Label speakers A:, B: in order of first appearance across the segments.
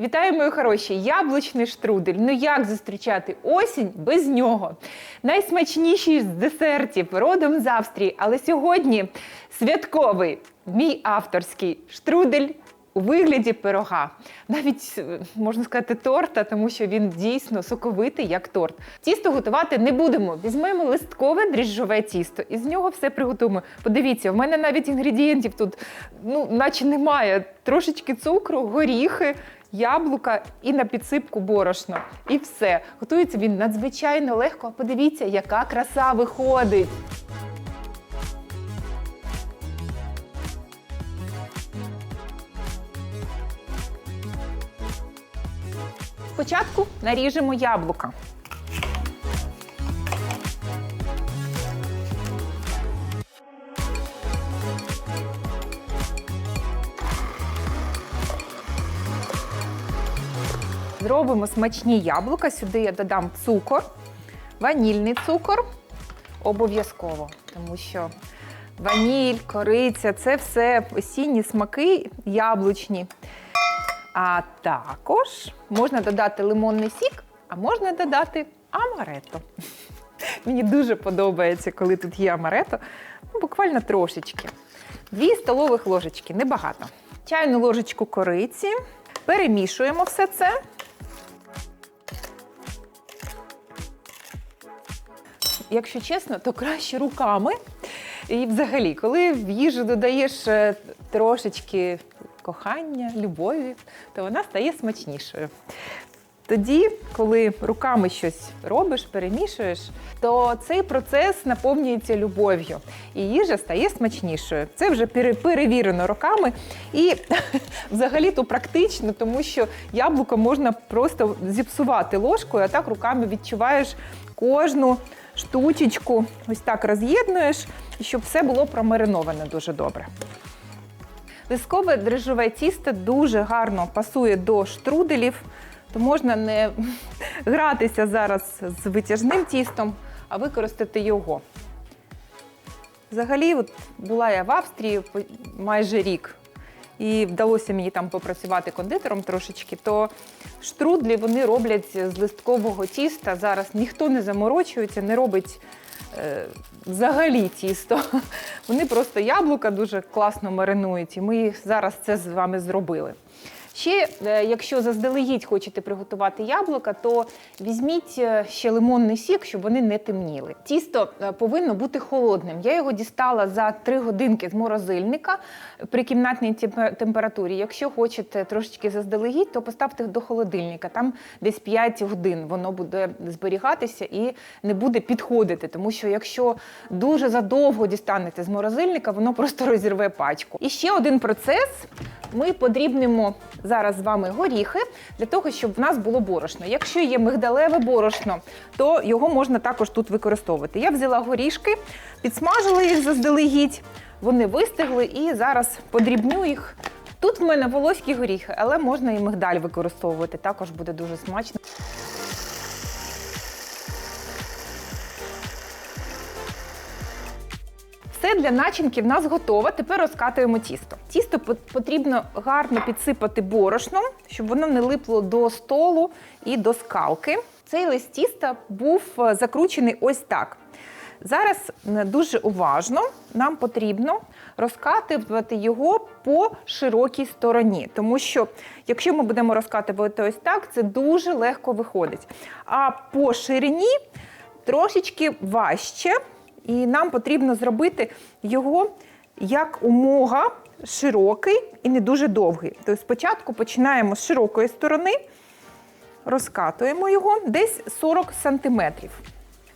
A: Вітаю, мої хороші! Яблучний штрудель. Ну як зустрічати осінь без нього? Найсмачніший з десертів родом з Австрії. Але сьогодні святковий мій авторський штрудель. У вигляді пирога, навіть е, можна сказати, торта, тому що він дійсно соковитий, як торт. Тісто готувати не будемо. Візьмемо листкове дріжджове тісто і з нього все приготуємо. Подивіться, в мене навіть інгредієнтів тут, ну, наче немає. Трошечки цукру, горіхи, яблука і на підсипку борошно. І все. Готується він надзвичайно легко. Подивіться, яка краса виходить. Спочатку наріжемо яблука. Зробимо смачні яблука. Сюди я додам цукор, ванільний цукор. Обов'язково, тому що ваніль, кориця це все осінні смаки яблучні. А також можна додати лимонний сік, а можна додати амарето. Мені дуже подобається, коли тут є амарето. Ну, буквально трошечки. Дві столових ложечки, небагато. Чайну ложечку кориці. Перемішуємо все це. Якщо чесно, то краще руками. І взагалі, коли в їжу додаєш е, трошечки кохання, любові, то вона стає смачнішою. Тоді, коли руками щось робиш, перемішуєш, то цей процес наповнюється любов'ю, і їжа стає смачнішою. Це вже перевірено роками і взагалі то практично, тому що яблуко можна просто зіпсувати ложкою, а так руками відчуваєш кожну штучечку, ось так роз'єднуєш, щоб все було промариноване дуже добре. Лискове дрижжове тісто дуже гарно пасує до штруделів, то можна не гратися зараз з витяжним тістом, а використати його. Взагалі, от була я в Австрії майже рік, і вдалося мені там попрацювати кондитером трошечки, то штрудлі вони роблять з листкового тіста. Зараз ніхто не заморочується, не робить е, взагалі тісто. Вони просто яблука дуже класно маринують, і ми зараз це з вами зробили. Ще, е, якщо заздалегідь хочете приготувати яблука, то візьміть е, ще лимонний сік, щоб вони не темніли. Тісто е, повинно бути холодним. Я його дістала за 3 годинки з морозильника при кімнатній температурі. Якщо хочете трошечки заздалегідь, то поставте до холодильника. Там десь 5 годин воно буде зберігатися і не буде підходити. Тому що якщо дуже задовго дістанете з морозильника, воно просто розірве пачку. І ще один процес. Ми подрібнемо зараз з вами горіхи для того, щоб в нас було борошно. Якщо є мигдалеве борошно, то його можна також тут використовувати. Я взяла горішки, підсмажила їх заздалегідь, вони вистигли і зараз подрібню їх. Тут в мене волоські горіхи, але можна і мигдаль використовувати. Також буде дуже смачно. Все для начинки в нас готово. Тепер розкатуємо тісто. Тісто потрібно гарно підсипати борошном, щоб воно не липло до столу і до скалки. Цей лист тіста був е, закручений ось так. Зараз дуже уважно нам потрібно розкатувати його по широкій стороні, тому що якщо ми будемо розкатувати ось так, це дуже легко виходить. А по ширині трошечки важче, і нам потрібно зробити його як умога широкий і не дуже довгий. Тобто спочатку починаємо з широкої сторони, розкатуємо його десь 40 сантиметрів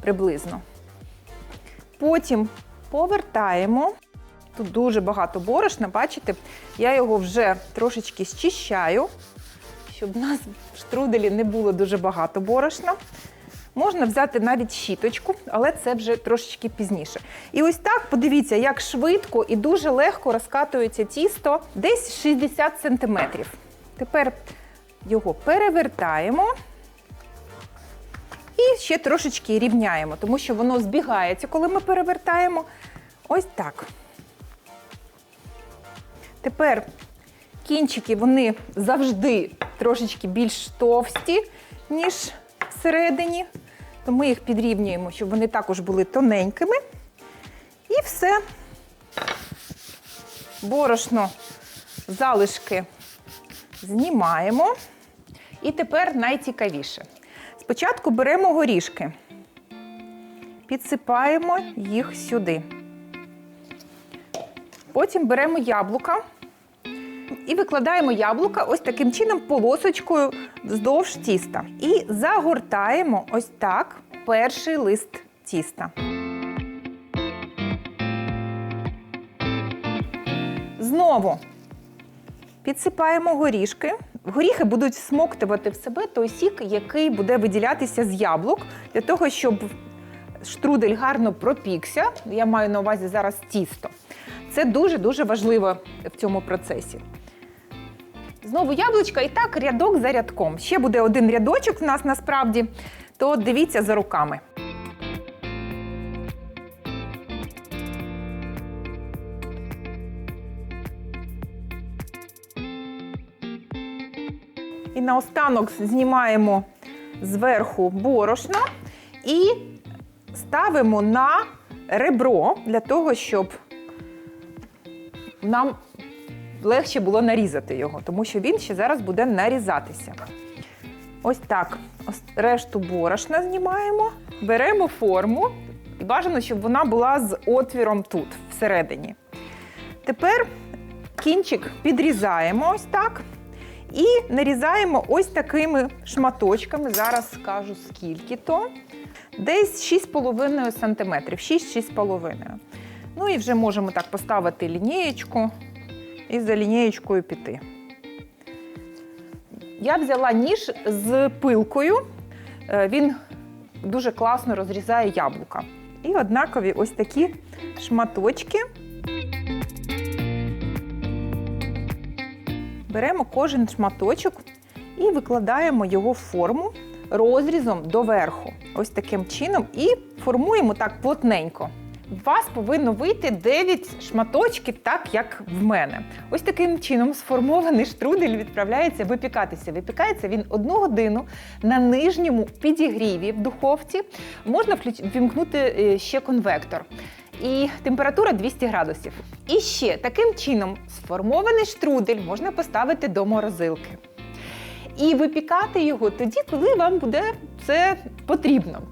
A: приблизно. Потім повертаємо. Тут дуже багато борошна, бачите, я його вже трошечки зчищаю, щоб у нас в штруделі не було дуже багато борошна. Можна взяти навіть щіточку, але це вже трошечки пізніше. І ось так подивіться, як швидко і дуже легко розкатується тісто десь 60 см. Тепер його перевертаємо і ще трошечки рівняємо, тому що воно збігається, коли ми перевертаємо. Ось так. Тепер кінчики вони завжди трошечки більш товсті, ніж всередині. То ми їх підрівнюємо, щоб вони також були тоненькими. І все. Борошно залишки знімаємо. І тепер найцікавіше. Спочатку беремо горішки, підсипаємо їх сюди. Потім беремо яблука і викладаємо яблука ось таким чином полосочкою вздовж тіста. І загортаємо ось так перший лист тіста. Знову підсипаємо горішки. Горіхи будуть всмоктувати в себе той сік, який буде виділятися з яблук, для того, щоб штрудель гарно пропікся. Я маю на увазі зараз тісто. Це дуже-дуже важливо в цьому процесі. Знову яблучка і так рядок за рядком. Ще буде один рядочок в нас насправді, то дивіться за руками. І наостанок знімаємо зверху борошно і ставимо на ребро для того, щоб нам легше було нарізати його, тому що він ще зараз буде нарізатися. Ось так. Решту борошна знімаємо, беремо форму. І бажано, щоб вона була з отвіром тут, всередині. Тепер кінчик підрізаємо ось так. І нарізаємо ось такими шматочками. Зараз скажу скільки то. Десь 6,5 см, 6-6,5. Ну і вже можемо так поставити лінієчку і за лінієчкою піти. Я взяла ніж з пилкою. Е, Він дуже класно розрізає яблука. І однакові ось такі шматочки. Беремо кожен шматочок і викладаємо його в форму розрізом доверху. Ось таким чином. І формуємо так плотненько. У вас повинно вийти 9 шматочків, так як в мене. Ось таким чином сформований штрудель відправляється випікатися. Випікається він одну годину на нижньому підігріві в духовці. Можна вімкнути е, ще конвектор. І температура 200 градусів. І ще таким чином сформований штрудель можна поставити до морозилки. І випікати його тоді, коли вам буде це потрібно.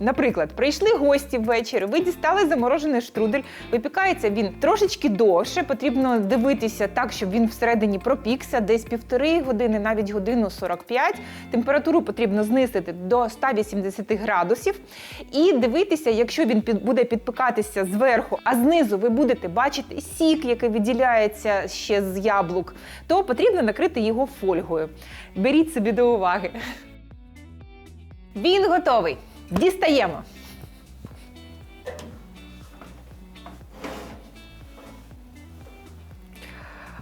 A: Наприклад, прийшли гості ввечері, ви дістали заморожений штрудель, випікається він трошечки довше, потрібно дивитися так, щоб він всередині пропікся, десь півтори години, навіть годину 45. Температуру потрібно знизити до 180 градусів. І дивитися, якщо він під, буде підпікатися зверху, а знизу ви будете бачити сік, який виділяється ще з яблук, то потрібно накрити його фольгою. Беріть собі до уваги. Він готовий. Дістаємо.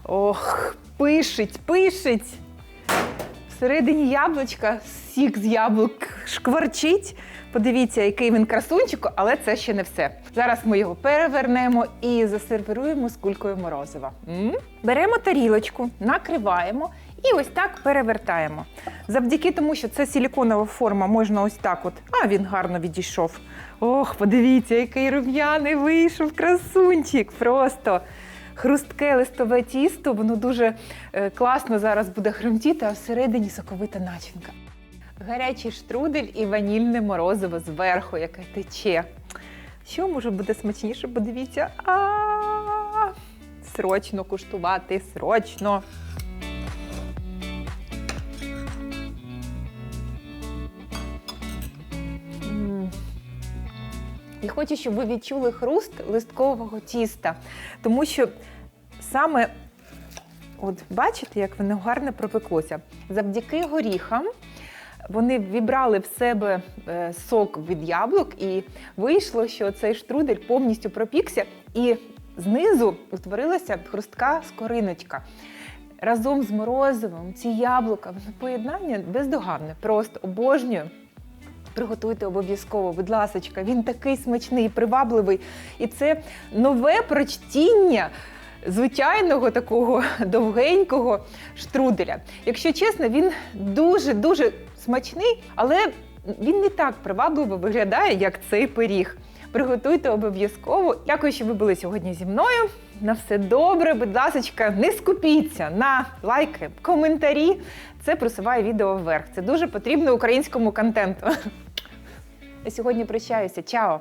A: Ох, пишить, пишить. Всередині яблучка сік з яблук шкварчить. Подивіться, який він красунчик, але це ще не все. Зараз ми його перевернемо і засервируємо з кулькою морозива. М? Беремо тарілочку, накриваємо і ось так перевертаємо. Завдяки тому, що це силіконова форма, можна ось так от. А він гарно відійшов. Ох, подивіться, який рум'яний вийшов красунчик. Просто хрустке листове тісто, воно дуже е, класно зараз буде хрумтіти, а всередині соковита начинка. Гарячий штрудель і ванільне морозиво зверху, яке тече. Що може бути смачніше? Подивіться. А Срочно куштувати, срочно. Хочу, щоб ви відчули хруст листкового тіста, тому що саме, от бачите, як воно гарно пропеклося. Завдяки горіхам вони вібрали в себе е, сок від яблук, і вийшло, що цей штрудель повністю пропікся, і знизу утворилася хрустка скориночка. Разом з морозивом, ці яблука, поєднання бездоганне, просто обожнюю. Приготуйте обов'язково, будь ласочка, він такий смачний, привабливий. І це нове прочтіння звичайного такого довгенького штруделя. Якщо чесно, він дуже дуже смачний, але він не так привабливо виглядає, як цей пиріг. Приготуйте обов'язково. Дякую, що ви були сьогодні зі мною. На все добре, будь ласка, не скупіться на лайки, коментарі. Це просуває відео вверх. Це дуже потрібно українському контенту. Сьогодні прощаюся. Чао!